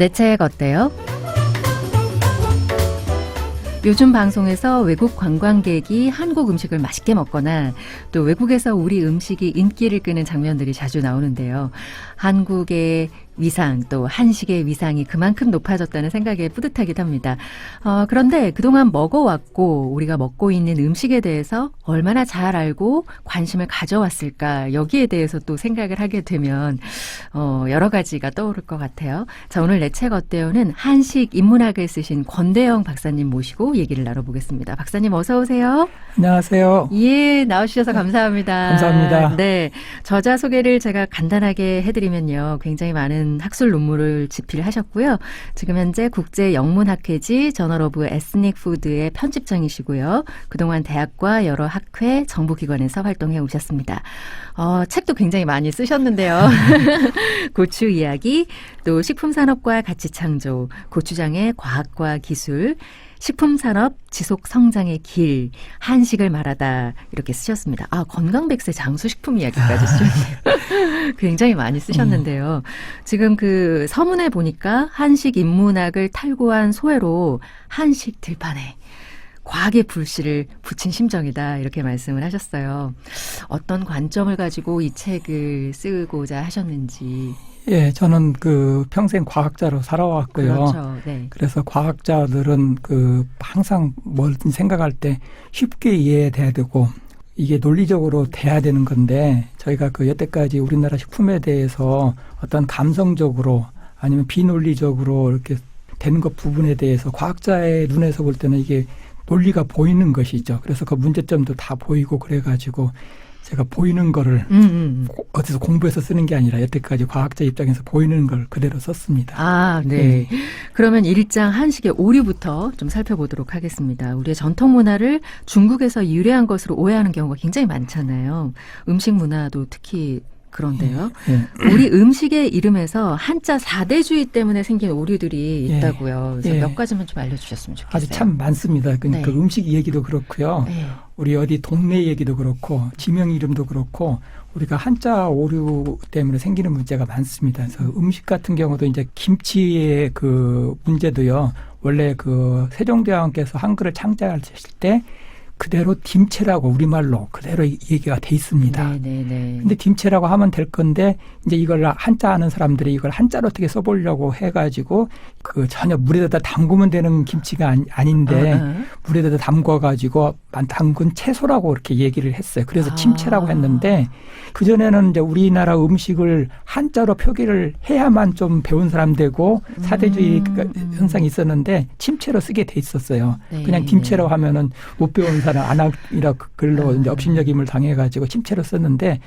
내 책 어때요? 요즘 방송에서 외국 관광객이 한국 음식을 맛있게 먹거나 또 외국에서 우리 음식이 인기를 끄는 장면들이 자주 나오는데요. 한국의 위상 또 한식의 위상이 그만큼 높아졌다는 생각에 뿌듯하기도 합니다. 어, 그런데 그동안 먹어왔고 우리가 먹고 있는 음식에 대해서 얼마나 잘 알고 관심을 가져왔을까 여기에 대해서 또 생각을 하게 되면 어, 여러 가지가 떠오를 것 같아요. 자 오늘 내 책 어때요는 한식 인문학을 쓰신 권대영 박사님 모시고 얘기를 나눠보겠습니다. 박사님 어서 오세요. 안녕하세요. 예, 나와주셔서 감사합니다. 감사합니다. 네. 저자 소개를 제가 간단하게 해드리면요. 굉장히 많은 학술 논문을 집필하셨고요. 지금 현재 국제 영문학회지 저널 오브 에스닉 푸드의 편집장이시고요. 그동안 대학과 여러 학회, 정부기관에서 활동해 오셨습니다. 어, 책도 굉장히 많이 쓰셨는데요. 고추 이야기, 또 식품산업과 가치 창조, 고추장의 과학과 기술, 식품산업 지속 성장의 길, 한식을 말하다 이렇게 쓰셨습니다. 아 건강백세 장수식품 이야기까지 쓰셨네요. 굉장히 많이 쓰셨는데요. 지금 그 서문에 보니까 한식 인문학을 탈구한 소회로 한식 들판에 과학의 불씨를 붙인 심정이다 이렇게 말씀을 하셨어요. 어떤 관점을 가지고 이 책을 쓰고자 하셨는지. 예, 저는 그 평생 과학자로 살아왔고요. 그렇죠. 네. 그래서 과학자들은 그 항상 뭘 생각할 때 쉽게 이해돼야 되고 이게 논리적으로 돼야 되는 건데 저희가 그 여태까지 우리나라 식품에 대해서 어떤 감성적으로 아니면 비논리적으로 이렇게 되는 것 부분에 대해서 과학자의 눈에서 볼 때는 이게 논리가 보이는 것이죠. 그래서 그 문제점도 다 보이고 그래가지고 제가 보이는 거를 음, 음, 음. 고- 어디서 공부해서 쓰는 게 아니라 여태까지 과학자 입장에서 보이는 걸 그대로 썼습니다. 아, 네. 그러면 일장 한식의 오류부터 좀 살펴보도록 하겠습니다. 우리의 전통 문화를 중국에서 유래한 것으로 오해하는 경우가 굉장히 많잖아요. 음식 문화도 특히 그런데요. 예. 우리 음식의 이름에서 한자 사대주의 때문에 생긴 오류들이 예. 있다고요. 그래서 예. 몇 가지만 좀 알려주셨으면 좋겠어요. 아주 참 많습니다. 그, 네. 그 음식 얘기도 그렇고요. 네. 우리 어디 동네 얘기도 그렇고 지명 이름도 그렇고 우리가 한자 오류 때문에 생기는 문제가 많습니다. 그래서 음식 같은 경우도 이제 김치의 그 문제도요. 원래 그 세종대왕께서 한글을 창제하실 때 그대로 김치라고 우리말로 그대로 이- 얘기가 돼 있습니다. 네, 네, 네. 근데 김치라고 하면 될 건데 이제 이걸 한자 아는 사람들이 이걸 한자로 어떻게 써보려고 해가지고 그 전혀 물에다 담그면 되는 김치가 아니, 아닌데 어, 어. 물에다 담궈가지고 만- 담근 채소라고 이렇게 얘기를 했어요. 그래서 아. 침채라고 했는데 그 전에는 이제 우리나라 음식을 한자로 표기를 해야만 좀 배운 사람 되고 사대주의 음, 그 음. 현상이 있었는데 침채로 쓰게 돼 있었어요. 네, 그냥 네. 김채로 하면은 못 배운 사람 안학이라 글로 아. 이제 업신여김을 당해가지고 침채로 썼는데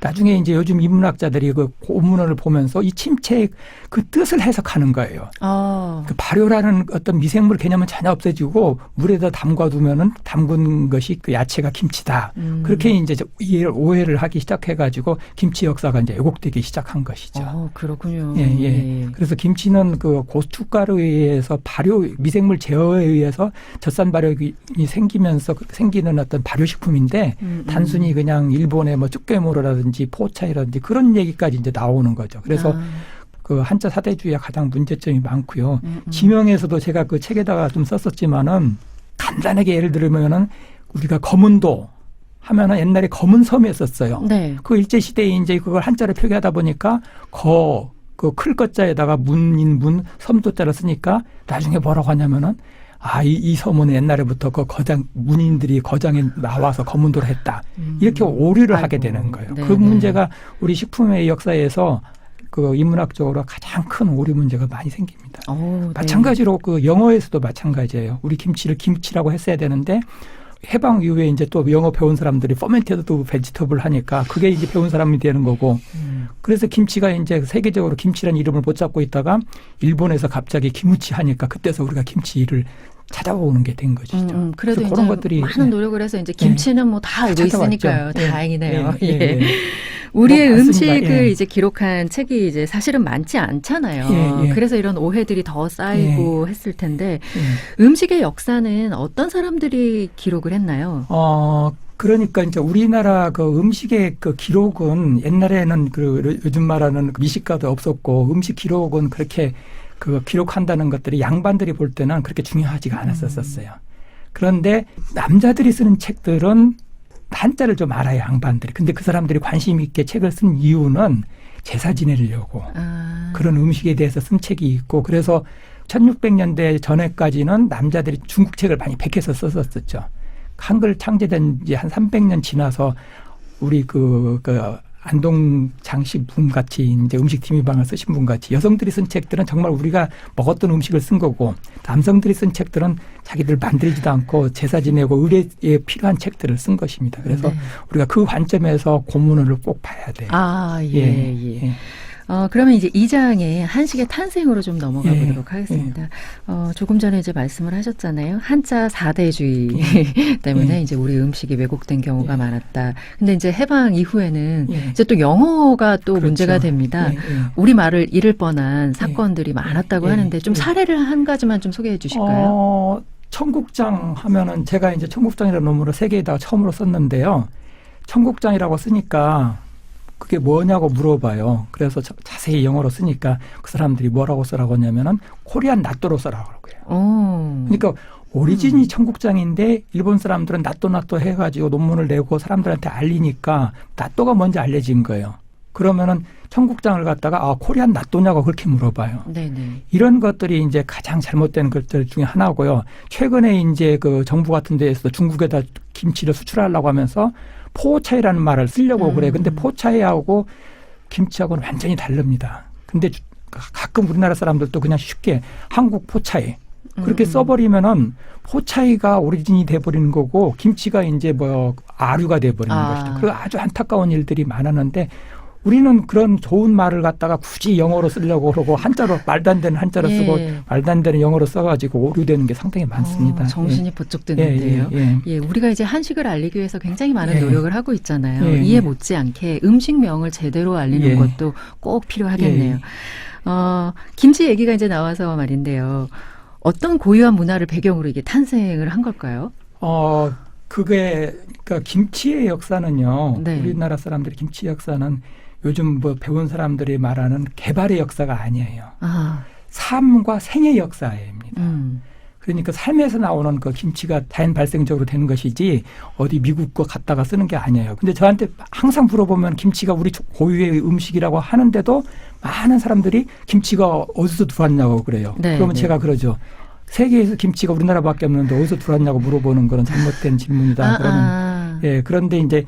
나중에 이제 요즘 인문학자들이 그 고문을 보면서 이 침체의 그 뜻을 해석하는 거예요. 어. 그 발효라는 어떤 미생물 개념은 전혀 없애지고 물에다 담가두면은 담근 것이 그 야채가 김치다. 음. 그렇게 이제 저 이해를 오해를 하기 시작해가지고 김치 역사가 이제 왜곡되기 시작한 것이죠. 어, 그렇군요. 예, 예. 그래서 김치는 그 고춧가루에 의해서 발효, 미생물 제어에 의해서 젖산 발효이 생기면서 그 생기는 어떤 발효식품인데 음, 음. 단순히 그냥 일본의 뭐 쭈깨모로라든지 포 차이라든지 그런 얘기까지 이제 나오는 거죠. 그래서 아, 그 한자 사대주의가 가장 문제점이 많고요. 음, 음. 지명에서도 제가 그 책에다가 좀 썼었지만은 간단하게 예를 들면은 우리가 검은도 하면은 옛날에 검은 섬이었었어요. 네. 그 일제 시대에 이제 그걸 한자로 표기하다 보니까 거 그클 것자에다가 문인 문 섬도자를 쓰니까 나중에 뭐라고 하냐면은 아, 이, 이 섬은 옛날에부터 그 거장, 문인들이 거장에 나와서 검은도를 했다. 음. 이렇게 오류를 아이고, 하게 되는 거예요. 네, 그 네. 문제가 우리 식품의 역사에서 그 인문학적으로 가장 큰 오류 문제가 많이 생깁니다. 오, 네. 마찬가지로 그 영어에서도 마찬가지예요. 우리 김치를 김치라고 했어야 되는데 해방 이후에 이제 또 영어 배운 사람들이 퍼멘테드 베지터블 하니까 그게 이제 배운 사람이 되는 거고 음. 그래서 김치가 이제 세계적으로 김치라는 이름을 못 잡고 있다가 일본에서 갑자기 김치 하니까 그때서 우리가 김치를 찾아오는 게 된 것이죠. 음, 음. 그래도 그런 것들이 많은 네. 노력을 해서 이제 김치는 뭐다 알고. 있으니까요. 예. 다행이네요. 예, 예. 우리의 뭐. 음식을 예. 이제 기록한 책이 이제 사실은 많지 않잖아요. 예, 예. 그래서 이런 오해들이 더 쌓이고 했을 텐데 예. 음식의 역사는 어떤 사람들이 기록을 했나요? 어, 그러니까 이제 우리나라 그 음식의 그 기록은 옛날에는 그 요즘 말하는 그 미식가도 없었고 음식 기록은 그렇게 그 기록한다는 것들이 양반들이 볼 때는 그렇게 중요하지가 않았었어요. 그런데 남자들이 쓰는 책들은 한자를 좀 알아요, 양반들이. 근데 그 사람들이 관심 있게 책을 쓴 이유는 제사 지내려고 아. 그런 음식에 대해서 쓴 책이 있고 그래서 1600년대 전에까지는 남자들이 중국 책을 많이 백해서 썼었죠. 한글 창제된 지 한 300년 지나서 우리 그, 그 안동 장 씨 분 같이 이제 음식 팀이방을 쓰신 분 같이 여성들이 쓴 책들은 정말 우리가 먹었던 음식을 쓴 거고 남성들이 쓴 책들은 자기들 만들지도 않고 제사 지내고 의례에 필요한 책들을 쓴 것입니다. 그래서 네. 우리가 그 관점에서 고문을 꼭 봐야 돼요. 아, 예, 예. 예. 어, 그러면 이제 이장의 한식의 탄생으로 좀 넘어가 예, 보도록 하겠습니다. 어, 조금 전에 이제 말씀을 하셨잖아요. 한자 사대주의 때문에 예. 이제 우리 음식이 왜곡된 경우가 예. 많았다. 근데 이제 해방 이후에는 예. 이제 또 영어가 또 그렇죠. 문제가 됩니다. 예, 예. 우리 말을 잃을 뻔한 사건들이 많았다고 예. 하는데 좀 예. 사례를 한 가지만 좀 소개해 주실까요? 어, 청국장 하면은 제가 이제 청국장이라는 논문을 세계에다가 처음으로 썼는데요. 청국장이라고 쓰니까 그게 뭐냐고 물어봐요. 그래서 저- 자세히 영어로 쓰니까 그 사람들이 뭐라고 쓰라고 하냐면은 코리안 나또로 쓰라고 그래요. 어. 그러니까 오리진이 음. 청국장인데 일본 사람들은 나또 해가지고 논문을 내고 사람들한테 알리니까 나또가 뭔지 알려진 거예요. 그러면은 청국장을 갖다가 아 코리안 나또냐고 그렇게 물어봐요. 네네. 이런 것들이 이제 가장 잘못된 것들 중에 하나고요. 최근에 이제 그 정부 같은 데에서 중국에다 김치를 수출하려고 하면서 포차이라는 말을 쓰려고 음. 그래요. 근데 포차이하고 김치하고는 완전히 다릅니다. 근데 주- 가끔 우리나라 사람들도 그냥 쉽게 한국 포차이 그렇게 음. 써버리면은 포차이가 오리진이 돼버리는 거고 김치가 이제 뭐 아류가 돼버리는 아. 것이죠. 그리고 아주 안타까운 일들이 많았는데 우리는 그런 좋은 말을 갖다가 굳이 영어로 쓰려고 그러고 한자로 말도 안 되는 한자로 예. 쓰고 말도 안 되는 영어로 써가지고 오류되는 게 상당히 많습니다. 어, 정신이 예. 번쩍드는데요. 예, 예, 예. 예, 우리가 이제 한식을 알리기 위해서 굉장히 많은 예. 노력을 하고 있잖아요. 예. 못지않게 음식명을 제대로 알리는 예. 것도 꼭 필요하겠네요. 예. 어, 김치 얘기가 이제 나와서 말인데요. 어떤 고유한 문화를 배경으로 이게 탄생을 한 걸까요? 어, 그게, 그러니까 김치의 역사는요. 네. 우리나라 사람들이 김치 역사는 요즘 뭐 배운 사람들이 말하는 개발의 역사가 아니에요. 아, 삶과 생의 역사입니다. 음, 그러니까 삶에서 나오는 그 김치가 자연 발생적으로 되는 것이지 어디 미국 거 갖다가 쓰는 게 아니에요. 근데 저한테 항상 물어보면 김치가 우리 고유의 음식이라고 하는데도 많은 사람들이 김치가 어디서 들어왔냐고 그래요. 네, 그러면 네. 제가 그러죠. 세계에서 김치가 우리나라밖에 없는데 어디서 들어왔냐고 물어보는 그런 잘못된 질문이다. 아, 그러는 아. 예, 그런데 이제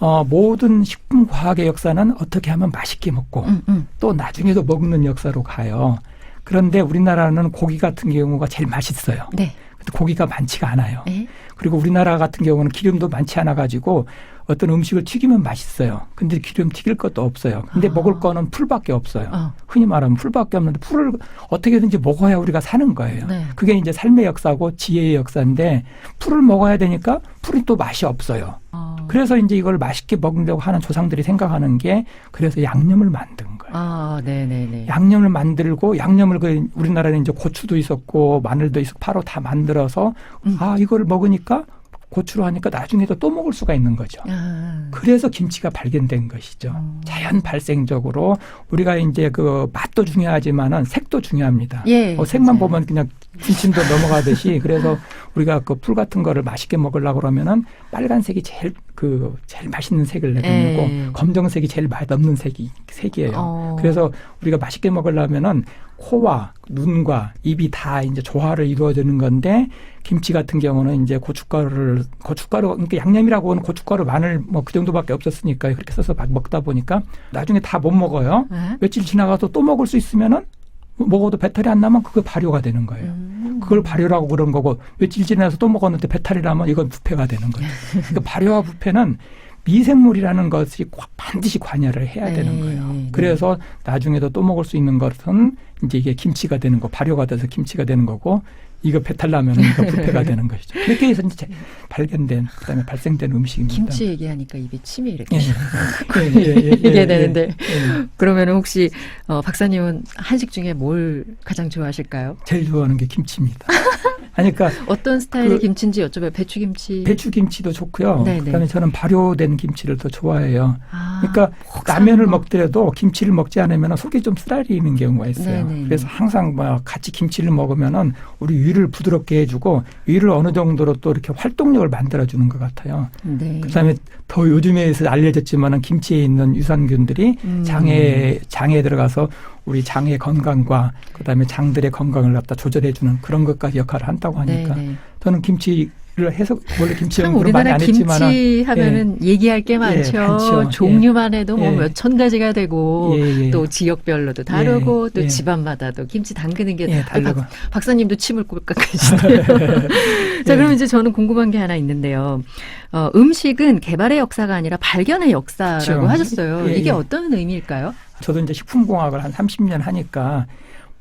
어, 모든 식품 과학의 역사는 어떻게 하면 맛있게 먹고 음, 음. 또 나중에도 먹는 역사로 가요. 그런데 우리나라는 고기 같은 경우가 제일 맛있어요. 네. 고기가 많지가 않아요. 예. 그리고 우리나라 같은 경우는 기름도 많지 않아 가지고 어떤 음식을 튀기면 맛있어요. 근데 기름 튀길 것도 없어요. 근데 아. 먹을 거는 풀밖에 없어요. 어. 흔히 말하면 풀밖에 없는데 풀을 어떻게든지 먹어야 우리가 사는 거예요. 네. 그게 이제 삶의 역사고 지혜의 역사인데 풀을 먹어야 되니까 풀이 또 맛이 없어요. 어. 그래서 이제 이걸 맛있게 먹으려고 하는 조상들이 생각하는 게 그래서 양념을 만든 거예요. 아, 네네네. 양념을 만들고 양념을 그 우리나라는 이제 고추도 있었고 마늘도 있었고 바로 다 만들어서 음. 아 이걸 먹으니까 고추로 하니까 나중에도 또 먹을 수가 있는 거죠. 아, 그래서 김치가 발견된 것이죠. 음. 자연 발생적으로 우리가 이제 그 맛도 중요하지만은 색도 중요합니다. 예. 어, 색만 맞아요. 보면 그냥 군침도 넘어가듯이 그래서 우리가 그 풀 같은 거를 맛있게 먹으려고 그러면은 빨간색이 제일 그 제일 맛있는 색을 내보내고 예. 검정색이 제일 맛없는 색이 색이에요. 어. 그래서 우리가 맛있게 먹으려면은 코와 눈과 입이 다 이제 조화를 이루어지는 건데 김치 같은 경우는 이제 고춧가루를 고춧가루 그러니까 양념이라고 하는 고춧가루 마늘 뭐 그 정도밖에 없었으니까 그렇게 써서 막 먹다 보니까 나중에 다 못 먹어요. 아? 며칠 지나가서 또 먹을 수 있으면은 먹어도 배탈이 안 나면 그거 발효가 되는 거예요. 음. 그걸 발효라고 그런 거고 며칠 지나서 또 먹었는데 배탈이 나면 이건 부패가 되는 거예요. 그러니까 발효와 부패는 미생물이라는 것이 과- 반드시 관여를 해야 되는 네, 거예요. 네. 그래서 나중에도 또 먹을 수 있는 것은 이제 이게 김치가 되는 거, 발효가 돼서 김치가 되는 거고 이거 배탈 나면 이거 부패가 되는 것이죠. 그렇게 해서 이제 발견된 그다음에 발생된 음식입니다. 김치 얘기하니까 입에 침이 이렇게 예. 예, 예, 예, 예, 이게 예, 되는데 예. 그러면 혹시 어, 박사님은 한식 중에 뭘 가장 좋아하실까요? 제일 좋아하는 게 김치입니다. 아니, 그러니까 어떤 스타일의 그 김치인지 여쭤봐요. 배추김치. 배추김치도 좋고요. 네네. 그다음에 저는 발효된 김치를 더 좋아해요. 아, 그러니까 푹 라면을 거. 먹더라도 김치를 먹지 않으면 속이 좀 쓰라리는 경우가 있어요. 네네. 그래서 항상 뭐 같이 김치를 먹으면은 우리 위를 부드럽게 해주고 위를 어느 정도로 또 이렇게 활동력을 만들어주는 것 같아요. 네. 그다음에 더 요즘에서 알려졌지만은 김치에 있는 유산균들이 음. 장에 장에 들어가서 우리 장의 건강과 그다음에 장들의 건강을 갖다 조절해주는 그런 것까지 역할을 한다고 하니까 네네. 저는 김치를 해서 원래 김치 참 연구를 많이 우리나라 안 했지만은 김치 하면은 얘기할 게 많죠. 많죠. 종류만 해도 뭐 예. 몇천 가지가 되고 예, 예. 또 지역별로도 다르고 예, 또 예. 집안마다도 김치 담그는 게 예, 박, 다르고 박 사님도 침을 꼴깍 하시네요. 자, 예. 그럼 이제 저는 궁금한 게 하나 있는데요. 어, 음식은 개발의 역사가 아니라 발견의 역사라고 그렇죠. 하셨어요. 예, 이게 예. 어떤 의미일까요? 저도 이제 식품공학을 한 30년 하니까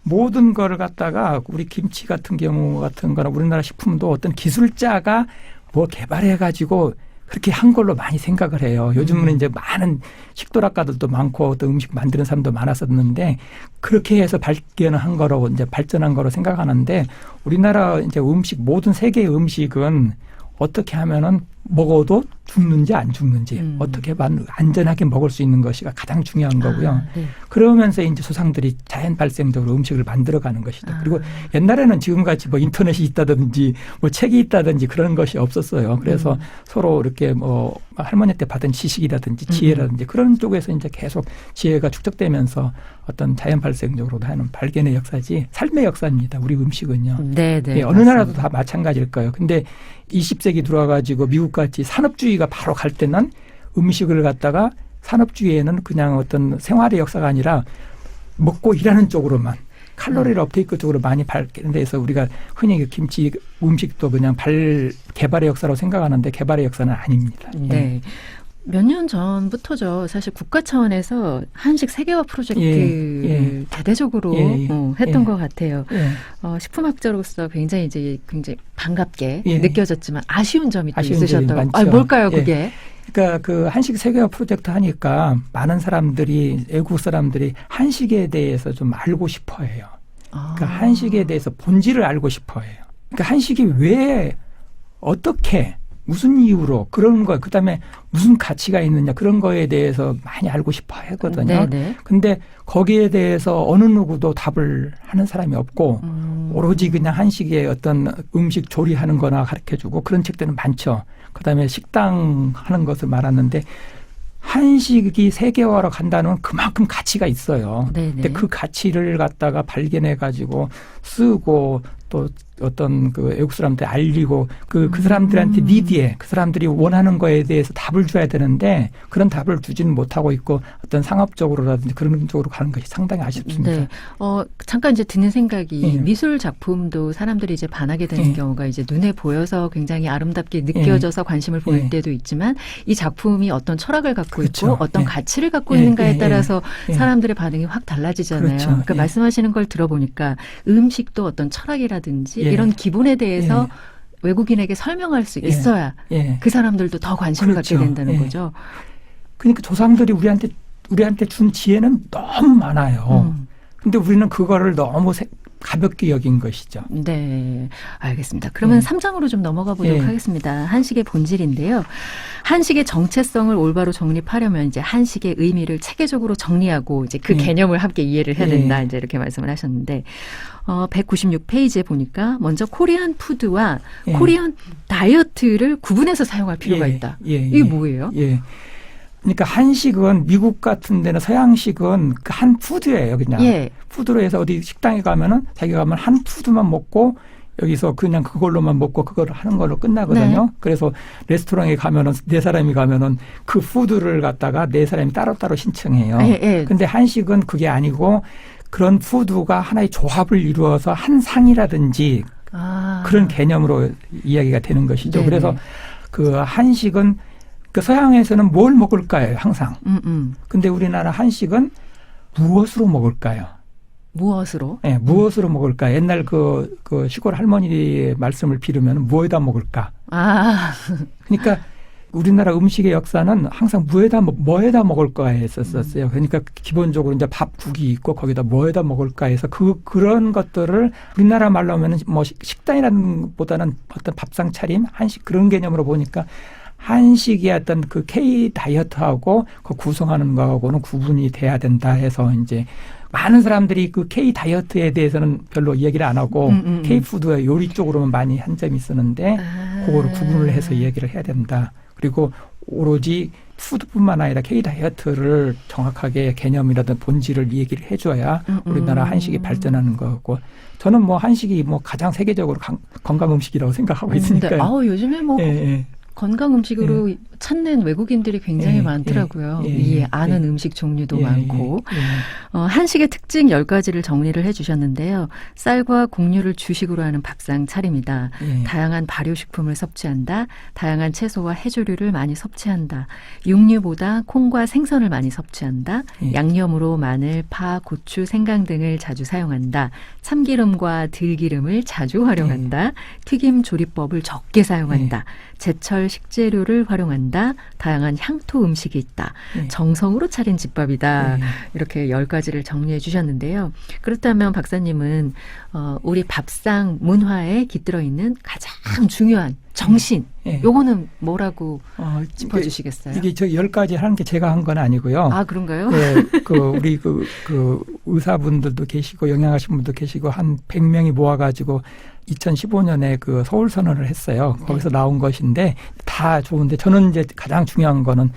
모든 거를 갖다가 우리 김치 같은 경우 같은 거나 우리나라 식품도 어떤 기술자가 뭐 개발해 가지고 그렇게 한 걸로 많이 생각을 해요. 요즘은 음. 이제 많은 식도락가들도 많고 또 음식 만드는 사람도 많았었는데 그렇게 해서 발견을 한 거라고 이제 발전한 거로 생각하는데 우리나라 이제 음식 모든 세계의 음식은 어떻게 하면은 먹어도 죽는지 안 죽는지 음. 어떻게 만 안전하게 먹을 수 있는 것이 가장 중요한 거고요. 아, 네. 그러면서 이제 조상들이 자연 발생적으로 음식을 만들어가는 것이죠. 아. 그리고 옛날에는 지금같이 뭐 인터넷이 있다든지 뭐 책이 있다든지 그런 것이 없었어요. 그래서 음. 서로 이렇게 뭐 할머니 때 받은 지식이라든지 음. 지혜라든지 그런 쪽에서 이제 계속 지혜가 축적되면서 어떤 자연 발생적으로 하는 발견의 역사지 삶의 역사입니다. 우리 음식은요. 네, 네. 예, 어느 나라도 맞습니다. 다 마찬가지일 거예요. 근데 20세기 들어와가지고 미국 같이 산업주의가 바로 갈 때는 음식을 갖다가 산업주의에는 그냥 어떤 생활의 역사가 아니라 먹고 일하는 쪽으로만 칼로리를 업테이크 쪽으로 많이 발견돼서 우리가 흔히 그 김치 음식도 그냥 발 개발의 역사로 생각하는데 개발의 역사는 아닙니다. 예. 네. 몇년 전부터죠. 사실 국가 차원에서 한식 세계화 프로젝트를 예, 예. 대대적으로 예, 예, 어, 했던 예. 것 같아요. 예. 어, 식품학자로서 굉장히 이제 굉장히 반갑게 예. 느껴졌지만 아쉬운 점이 또 있으셨다고. 아, 뭘까요, 예. 그게? 그러니까 그 한식 세계화 프로젝트 하니까 많은 사람들이 외국 사람들이 한식에 대해서 좀 알고 싶어해요. 아. 그러니까 한식에 대해서 본질을 알고 싶어해요. 그러니까 한식이 왜 어떻게 무슨 이유로 그런 거 그 다음에 무슨 가치가 있느냐 그런 거에 대해서 많이 알고 싶어 하거든요. 네네. 근데 거기에 대해서 어느 누구도 답을 하는 사람이 없고 음. 오로지 그냥 한식의 어떤 음식 조리하는 거나 가르쳐 주고 그런 책들은 많죠. 그 다음에 식당 하는 것을 말하는데 한식이 세계화로 간다는 건 그만큼 가치가 있어요. 네네. 근데 그 가치를 갖다가 발견해 가지고 쓰고 또 어떤 그 외국 사람한테 알리고 그, 그 사람들한테 음. 니디에 그 사람들이 원하는 거에 대해서 답을 줘야 되는데 그런 답을 주지는 못하고 있고 어떤 상업적으로라든지 그런 쪽으로 가는 것이 상당히 아쉽습니다. 네. 어, 잠깐 이제 드는 생각이 예. 미술 작품도 사람들이 이제 반하게 되는 예. 경우가 이제 눈에 보여서 굉장히 아름답게 느껴져서 관심을 보일 예. 때도 있지만 이 작품이 어떤 철학을 갖고 그렇죠. 있고 어떤 예. 가치를 갖고 예, 있는가에 예, 따라서 예. 사람들의 반응이 확 달라지잖아요. 그렇죠. 그러니까 예. 말씀하시는 걸 들어보니까 음식도 어떤 철학이라든지 예. 이런 기본에 대해서 외국인에게 설명할 수 예. 있어야 예. 그 사람들도 더 관심을 그렇죠. 갖게 된다는 예. 거죠. 그러니까 조상들이 우리한테 우리한테 준 지혜는 너무 많아요. 음. 근데 우리는 그거를 너무 세- 가볍게 여긴 것이죠. 네, 알겠습니다. 그러면 예. 삼 3장으로 좀 넘어가 보도록 예. 하겠습니다. 한식의 본질인데요. 한식의 정체성을 올바로 정립하려면 이제 한식의 의미를 체계적으로 정리하고 이제 그 예. 개념을 함께 이해를 해야 예. 된다. 이제 이렇게 말씀을 하셨는데, 어, 196페이지에 보니까 먼저 코리안 푸드와 예. 코리안 다이어트를 구분해서 사용할 필요가 예, 있다. 예, 이게 예. 뭐예요? 예. 그러니까 한식은 미국 같은 데는 서양식은 그 한 푸드예요, 그냥. 예. 푸드로 해서 어디 식당에 가면은 자기가 가면 한 푸드만 먹고 여기서 그냥 그걸로만 먹고 그걸 하는 걸로 끝나거든요. 네. 그래서 레스토랑에 가면은 네 사람이 가면은 그 푸드를 갖다가 네 사람이 따로따로 신청해요. 예, 예. 근데 한식은 그게 아니고 그런 푸드가 하나의 조합을 이루어서 한 상이라든지 아. 그런 개념으로 이야기가 되는 것이죠. 네네. 그래서 그 한식은 그 서양에서는 뭘 먹을까요? 항상. 음, 음. 근데 우리나라 한식은 무엇으로 먹을까요? 무엇으로? 예, 무엇으로 먹을까? 옛날 그, 그 시골 할머니의 말씀을 빌으면 무에다 먹을까? 아, 그러니까 우리나라 음식의 역사는 항상 무에다 먹- 뭐에다 먹을까 했었었어요. 그러니까 기본적으로 이제 밥국이 있고 거기다 뭐에다 먹을까 해서 그 그런 것들을 우리나라 말로 하면은 뭐 식- 식단이라는 보다는 어떤 밥상 차림, 한식 그런 개념으로 보니까 한식의 어떤 그 K 다이어트하고 그 구성하는 거하고는 구분이 돼야 된다 해서 이제 많은 사람들이 그 K 다이어트에 대해서는 별로 이야기를 안 하고 음, 음, 음. K 푸드 요리 쪽으로만 많이 한 점이 있었는데 아. 그거를 구분을 해서 얘기를 해야 된다. 그리고 오로지 푸드뿐만 아니라 K 다이어트를 정확하게 개념이라든 본질을 얘기를 해줘야 음, 우리나라 음. 한식이 발전하는 거고 저는 뭐 한식이 뭐 가장 세계적으로 강- 건강 음식이라고 생각하고 근데 있으니까요. 아우 요즘에 뭐 예, 예. 건강 음식으로 찾는 외국인들이 굉장히 예, 많더라고요. 예, 예, 이 예, 아는 예. 음식 종류도 예, 많고. 예, 예. 어, 한식의 특징 10가지를 정리를 해 주셨는데요. 쌀과 곡류를 주식으로 하는 밥상 차림이다. 예. 다양한 발효식품을 섭취한다. 다양한 채소와 해조류를 많이 섭취한다. 육류보다 콩과 생선을 많이 섭취한다. 예. 양념으로 마늘, 파, 고추, 생강 등을 자주 사용한다. 참기름과 들기름을 자주 활용한다. 튀김 조리법을 적게 사용한다. 제철 식재료를 활용한다. 다양한 향토 음식이 있다. 예. 정성으로 차린 집밥이다. 예. 이렇게 열 가지를 정리해 주셨는데요. 그렇다면 박사님은 어, 우리 밥상 문화에 깃들어 있는 가장 중요한 정신, 예. 요거는 뭐라고 어, 짚어주시겠어요? 이게 저 열 가지 하는 게 제가 한 건 아니고요. 아 그런가요? 예, 그 우리 그, 그 의사분들도 계시고 영양하신 분도 계시고 한 100명이 모아가지고 2015년에 그 서울 선언을 했어요. 거기서 나온 것인데 다 좋은데 저는 이제 가장 중요한 거는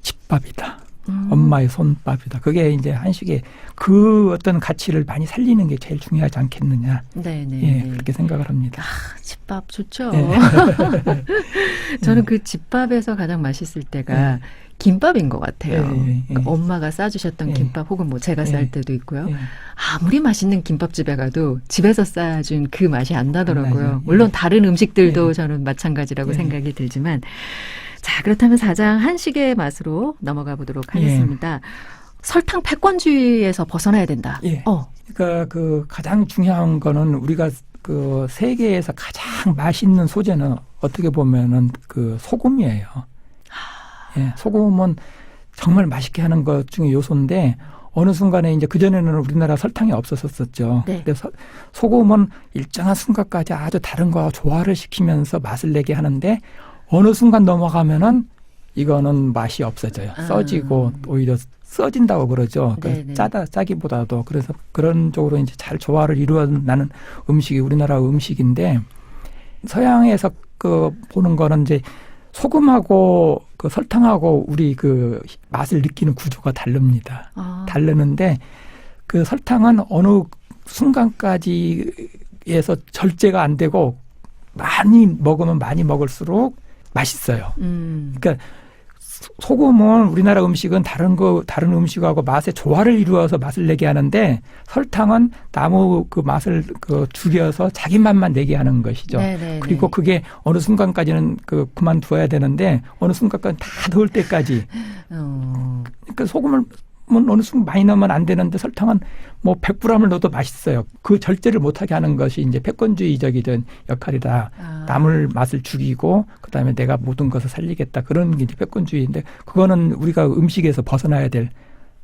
집밥이다. 음. 엄마의 손밥이다. 그게 이제 한식의 그 어떤 가치를 많이 살리는 게 제일 중요하지 않겠느냐. 네 네. 예, 그렇게 생각을 합니다. 집밥 좋죠. 예. 저는 그 집밥에서 가장 맛있을 때가 예. 김밥인 것 같아요. 예, 예, 예. 그러니까 엄마가 싸주셨던 예. 김밥 혹은 뭐 제가 쌀 예. 때도 있고요. 예. 아무리 맛있는 김밥집에 가도 집에서 싸준 그 맛이 안 나더라고요. 물론 다른 음식들도 예. 저는 마찬가지라고 예. 생각이 들지만 자 그렇다면 사장 한식의 맛으로 넘어가 보도록 하겠습니다. 설탕 패권주의에서 벗어나야 된다. 예. 어, 그러니까 그 가장 중요한 거는 우리가 그 세계에서 가장 맛있는 소재는 어떻게 보면은 그 소금이에요. 예, 소금은 정말 맛있게 하는 것 중에 요소인데 어느 순간에 이제 그전에는 우리나라 설탕이 없었었죠. 네. 그래서 소금은 일정한 순간까지 아주 다른 거와 조화를 시키면서 맛을 내게 하는데 어느 순간 넘어가면은 이거는 맛이 없어져요. 아. 써지고 오히려 써진다고 그러죠. 그 네네. 짜다 짜기보다도 그래서 그런 쪽으로 이제 잘 조화를 이루어 나는 음식이 우리나라 음식인데 서양에서 그 보는 거는 이제 소금하고 그 설탕하고 우리 그 맛을 느끼는 구조가 다릅니다. 아, 다르는데 그 설탕은 어느 순간까지에서 절제가 안 되고 많이 먹으면 많이 먹을수록 맛있어요. 음, 그러니까 소- 소금은 우리나라 음식은 다른 거 다른 음식하고 맛의 조화를 이루어서 맛을 내게 하는데 설탕은 나무 그 맛을 그 죽여서 자기 맛만 내게 하는 것이죠. 네네네. 그리고 그게 어느 순간까지는 그 그만두어야 되는데 어느 순간까지 다 넣을 때까지 어, 그러니까 소금을 뭐 어느 순간 많이 넣으면 안 되는데 설탕은 뭐 100g을 넣어도 맛있어요. 그 절제를 못하게 하는 것이 이제 패권주의적이던 역할이다. 아, 남을 맛을 죽이고 그다음에 내가 모든 것을 살리겠다. 그런 게 이제 패권주의인데 그거는 우리가 음식에서 벗어나야 될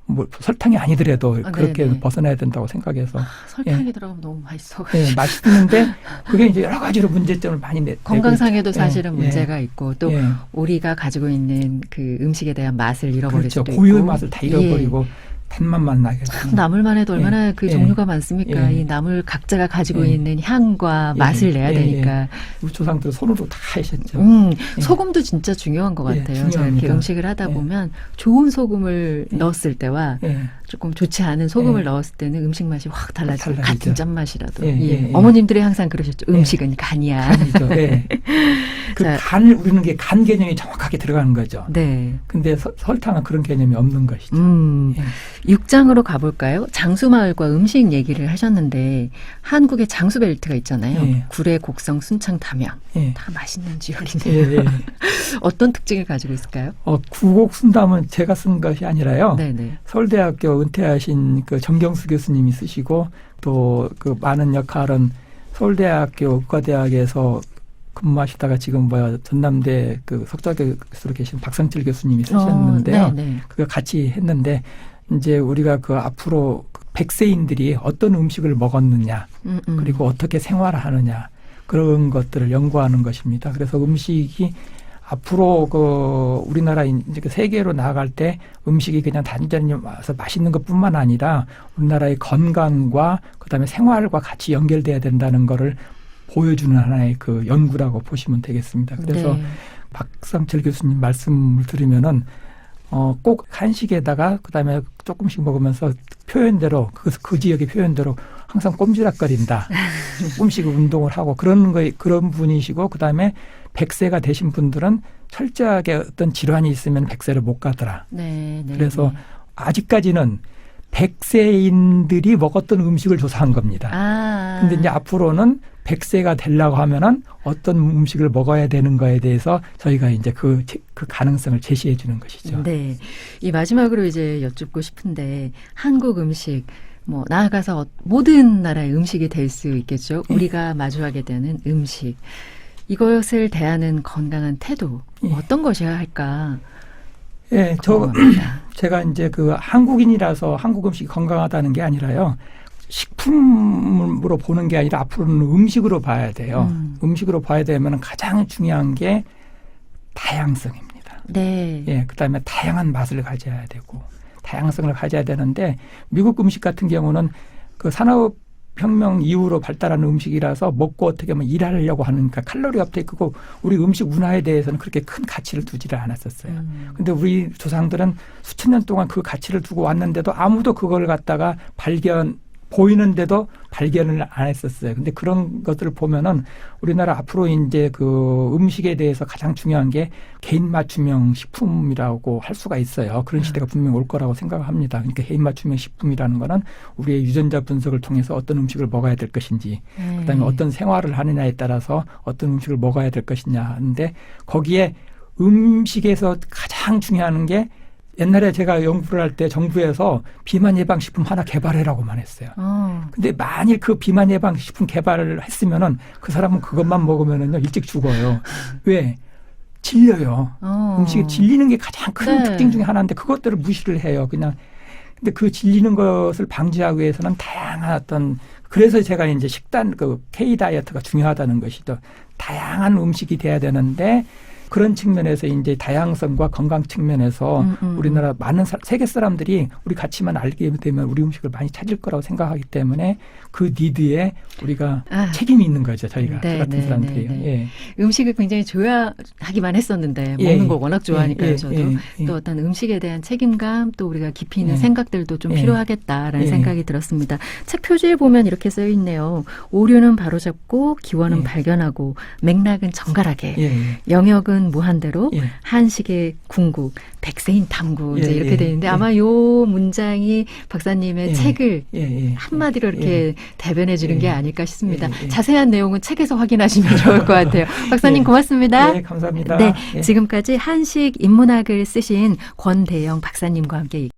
뭐 설탕이 아니더라도 아, 그렇게 네네. 벗어나야 된다고 생각해서 설탕이 들어가면 너무 맛있어. 예, 맛있는데 그게 이제 여러 가지로 문제점을 많이 내. 건강상에도 사실은 예, 예. 문제가 있고 또 예. 우리가 가지고 있는 그 음식에 대한 맛을 잃어버릴 그렇죠. 수도 고유의 있고 맛을 다 잃어버리고 단맛만 나게. 나물만 해도 얼마나 예, 그 예, 종류가 많습니까? 예. 이 나물 각자가 가지고 예. 있는 향과 예, 맛을 내야 예, 되니까. 우리 조상들 손으로 다 하셨죠. 음, 예. 소금도 진짜 중요한 것 예, 같아요. 제가 이렇게. 음식을 하다 예. 보면 좋은 소금을 예. 넣었을 때와 예. 조금 좋지 않은 소금을 예. 넣었을 때는 음식 맛이 확 달라지고 달라지죠. 같은 짠맛이라도. 예, 예. 예, 예. 어머님들이 항상 그러셨죠. 예. 음식은 간이야. 간이죠. 예. 그 자. 간을 우리는 게 간 개념이 정확하게 들어가는 거죠. 네. 근데 서- 설탕은 그런 개념이 없는 것이죠. 음, 예. 육장으로 가볼까요? 장수마을과 음식 얘기를 하셨는데 한국에 장수벨트가 있잖아요. 예. 구례, 곡성, 순창, 담양 예. 다 맛있는. 예. 어떤 특징을 가지고 있을까요? 어, 구곡 순담은 제가 쓴 것이 아니라요. 네네. 서울대학교 은퇴하신 그 정경수 교수님이 쓰시고 또 그 많은 역할은 서울대학교 의과대학에서 근무하시다가 지금 뭐야 전남대 그 석좌 교수로 계신 박성철 교수님이 쓰셨는데요. 어, 네, 네. 그거 같이 했는데 이제 우리가 그 앞으로 백세인들이 어떤 음식을 먹었느냐 음, 음. 그리고 어떻게 생활하느냐 그런 것들을 연구하는 것입니다. 그래서 음식이 앞으로 그 우리나라 이제 그 세계로 나아갈 때 음식이 그냥 단전히 와서 맛있는 것뿐만 아니라 우리나라의 건강과 그다음에 생활과 같이 연결돼야 된다는 거를 보여주는 하나의 그 연구라고 보시면 되겠습니다. 그래서 네. 박상철 교수님 말씀을 들으면은 어, 꼭 한식에다가 그다음에 조금씩 먹으면서 표현대로 그, 그 지역의 표현대로 항상 꼼지락거린다. 조금씩 운동을 하고 그런 거 그런 분이시고 그다음에 백세가 되신 분들은 철저하게 어떤 질환이 있으면 백세를 못 가더라. 네, 네, 그래서 네. 아직까지는 백세인들이 먹었던 음식을 조사한 겁니다. 아. 근데 이제 앞으로는 백세가 되려고 하면은 어떤 음식을 먹어야 되는 거에 대해서 저희가 이제 그, 제- 그 가능성을 제시해 주는 것이죠. 네. 이 마지막으로 이제 여쭙고 싶은데 한국 음식 뭐 나아가서 어- 모든 나라의 음식이 될 수 있겠죠. 예. 우리가 마주하게 되는 음식. 이것을 대하는 건강한 태도 예. 어떤 것이어야 할까? 예, 저 궁금합니다. 제가 이제 그 한국인이라서 한국 음식이 건강하다는 게 아니라요. 식품으로 보는 게 아니라 앞으로는 음식으로 봐야 돼요. 음. 음. 식으로 봐야 되면 가장 중요한 게 다양성입니다. 네. 예, 그다음에 다양한 맛을 가져야 되고 다양성을 가져야 되는데 미국 음식 같은 경우는 그 산업 혁명 이후로 발달하는 음식이라서 먹고 어떻게 하면 일하려고 하니까 칼로리 업테이크고 우리 음식 문화에 대해서는 그렇게 큰 가치를 두지를 않았었어요. 음. 근데 우리 조상들은 수천 년 동안 그 가치를 두고 왔는데도 아무도 그걸 갖다가 발견 보이는데도 발견을 안 했었어요. 근데 그런 것들을 보면은 우리나라 앞으로 이제 그 음식에 대해서 가장 중요한 게 개인 맞춤형 식품이라고 할 수가 있어요. 그런 시대가 분명히 올 거라고 생각합니다. 그러니까 개인 맞춤형 식품이라는 거는 우리의 유전자 분석을 통해서 어떤 음식을 먹어야 될 것인지 네. 그다음에 어떤 생활을 하느냐에 따라서 어떤 음식을 먹어야 될 것이냐 하는데 거기에 음식에서 가장 중요한 게 옛날에 제가 연구를 할 때 정부에서 비만 예방 식품 하나 개발해라고만 했어요. 어. 근데 만일 그 비만 예방 식품 개발을 했으면은 그 사람은 그것만 먹으면은요 일찍 죽어요. 왜? 질려요. 어. 음식이 질리는 게 가장 큰 네. 특징 중에 하나인데 그것들을 무시를 해요. 그냥 근데 그 질리는 것을 방지하기 위해서는 다양한 어떤 그래서 제가 이제 식단 그 K 다이어트가 중요하다는 것이죠. 다양한 음식이 돼야 되는데 그런 측면에서 이제 다양성과 건강 측면에서 음, 음, 우리나라 많은 사- 세계 사람들이 우리 가치만 알게 되면 우리 음식을 많이 찾을 거라고 생각하기 때문에 그 니드에 우리가 아. 책임이 있는 거죠. 저희가 네, 저 같은 네, 사람들이. 네, 예. 음식을 굉장히 좋아하기만 했었는데 예, 먹는 예. 거 워낙 좋아하니까요. 예, 예, 저도 예, 예. 또 어떤 음식에 대한 책임감 또 우리가 깊이 있는 예. 생각들도 좀 예. 필요하겠다라는 예. 생각이 들었습니다. 책 표지에 보면 이렇게 쓰여 있네요. 오류는 바로잡고 기원은 예. 발견하고 맥락은 정갈하게 예, 예. 영역은 무한대로 예. 한식의 궁극 백세인 탐구 이제 예, 이렇게 예, 돼 있는데 예. 아마 요 문장이 박사님의 예. 책을. 한마디로 이렇게 대변해 주는 예. 게 아닐까 싶습니다. 자세한 내용은 책에서 확인하시면 좋을 것 같아요. 박사님 예. 고맙습니다. 네, 감사합니다. 네, 예. 지금까지 한식 인문학을 쓰신 권대영 박사님과 함께